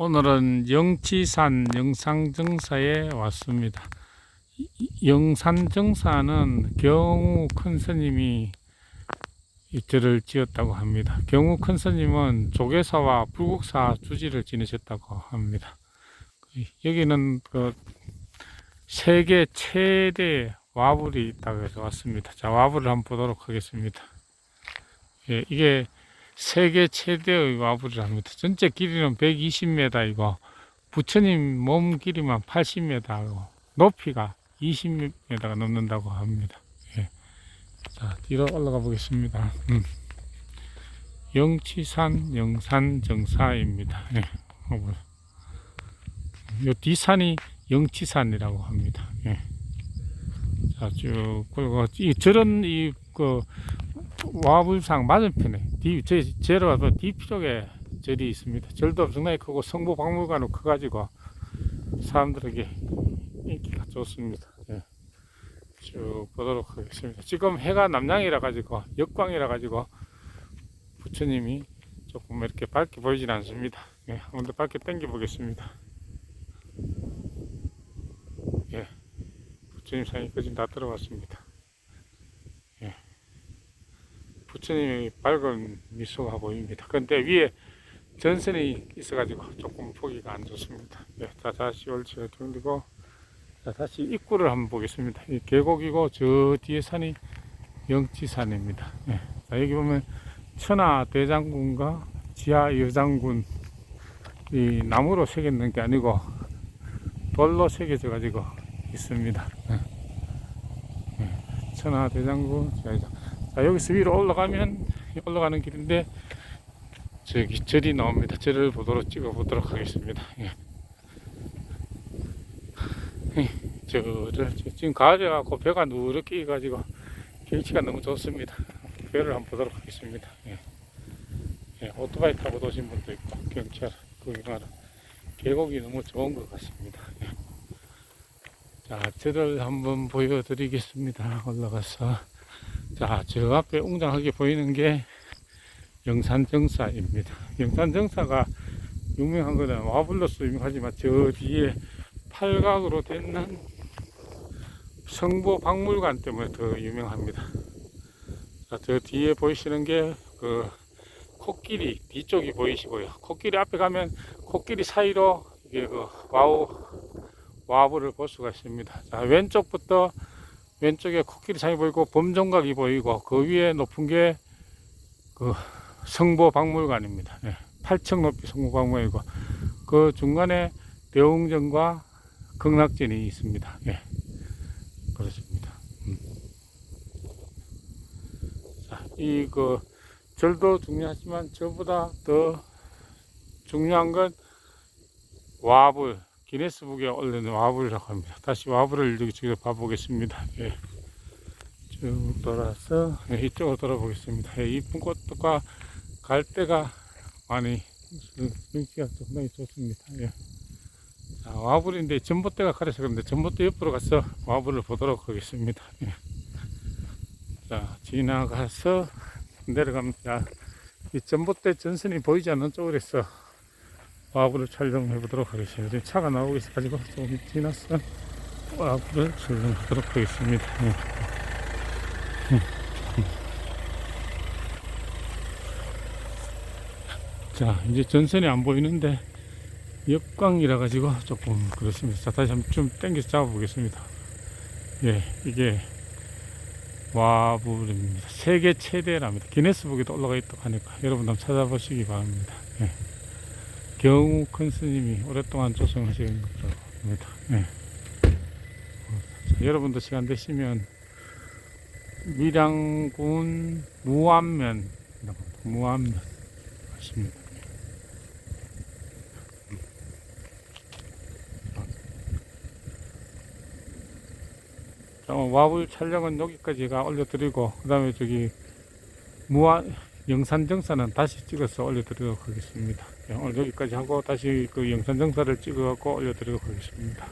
오늘은 영치산 영상정사에 왔습니다. 영산정사는 경우 큰 스님이 이 절을 지었다고 합니다. 경우 큰 스님은 조계사와 불국사 주지를 지내셨다고 합니다. 여기는 그 세계 최대 와불이 있다고 해서 왔습니다. 자, 와불을 한번 보도록 하겠습니다. 예, 이게 세계 최대의 와불이랍니다. 전체 길이는 120m이고 부처님 몸 길이만 80m고 높이가 20m가 넘는다고 합니다. 예. 자 뒤로 올라가 보겠습니다. 음. 영치산 영산 정사입니다. 예. 어, 요 뒤산이 영치산이라고 합니다. 예. 자, 쭉 그리고 이 저런 이 그 와불상 맞은편에 뒤, 제, 제로 와서 뒤쪽에 절이 있습니다. 절도 엄청나게 크고 성부 박물관은 커가지고 사람들에게 인기가 좋습니다. 예. 쭉 보도록 하겠습니다. 지금 해가 남양이라 가지고 역광이라 가지고 부처님이 조금 이렇게 밝게 보이진 않습니다. 예, 한번 더 밝게 당겨 보겠습니다. 예, 부처님 상이 거진 다 들어왔습니다. 부처님이 밝은 미소가 보입니다. 근데 위에 전선이 있어가지고 조금 보기가 안 좋습니다. 네, 자, 다시 올쳐 돌리고, 자, 다시 입구를 한번 보겠습니다. 이 계곡이고, 저 뒤에 산이 영치산입니다. 네, 자, 여기 보면 천하 대장군과 지하 여장군, 이 나무로 새겼는 게 아니고, 돌로 새겨져 가지고 있습니다. 네. 네, 천하 대장군, 지하 여장군. 자, 여기서 위로 올라가면 올라가는 길인데 저기 절이 나옵니다. 절을 보도록 찍어 보도록 하겠습니다. 예. 예, 절을 지금 갖고 배가 누렇게 가지고 경치가 너무 좋습니다. 배를 한번 보도록 하겠습니다. 예. 예, 오토바이 타고 도신 분도 있고 경찰 구경하러 계곡이 너무 좋은 것 같습니다. 예. 자, 절을 한번 보여드리겠습니다. 올라가서. 자, 저 앞에 웅장하게 보이는 게 영산정사입니다. 영산정사가 유명한 거는 와불로서 유명하지만 저 뒤에 팔각으로 된 성보 박물관 때문에 더 유명합니다. 자, 저 뒤에 보이시는 게 그 코끼리 뒤쪽이 보이시고요. 코끼리 앞에 가면 코끼리 사이로 이게 그 와우 와불을 볼 수가 있습니다. 자, 왼쪽부터 왼쪽에 코끼리 산이 보이고 범종각이 보이고 그 위에 높은 게 그 성보 박물관입니다. 예, 8층 높이 성보 박물관이고 그 중간에 대웅전과 극락전이 있습니다. 예, 그렇습니다. 음. 자, 이그 절도 중요하지만 저보다 더 중요한 건 와불 기네스북에 올려놓은 와불이라고 합니다. 다시 와불을 여기 지금 봐보겠습니다. 예. 쭉 돌아서 예, 이쪽으로 돌아보겠습니다. 예, 이쁜 꽃과 갈대가 많이 인기가 상당히 좋습니다. 예. 자, 와불인데 전봇대가 가려서 그런데 전봇대 옆으로 가서 와불을 보도록 하겠습니다. 예. 자, 지나가서 내려갑니다. 이 전봇대 전선이 보이지 않는 쪽으로서 와불을 촬영해 보도록 하겠습니다. 지금 차가 나오고 있어가지고 조금 지나서 와불을 촬영하도록 하겠습니다. 예. 자, 이제 전선이 안 보이는데 역광이라 가지고 조금 그렇습니다. 자, 다시 한번 좀 당겨서 잡아 보겠습니다. 예, 이게 와불입니다. 세계 최대랍니다. 기네스북에도 올라가 있다고 하니까 여러분 한번 찾아보시기 바랍니다. 예. 경우 큰 스님이 오랫동안 조성하신 합니다. 예. 자, 여러분도 시간 되시면 밀양군 무안면 무안면 하십니다. 자, 와불 촬영은 여기까지가 올려드리고 그 다음에 저기 무안 영산정사는 다시 찍어서 올려드리도록 하겠습니다. 예, 오늘 여기까지 하고 다시 그 영산정사를 찍어갖고 올려드리도록 하겠습니다.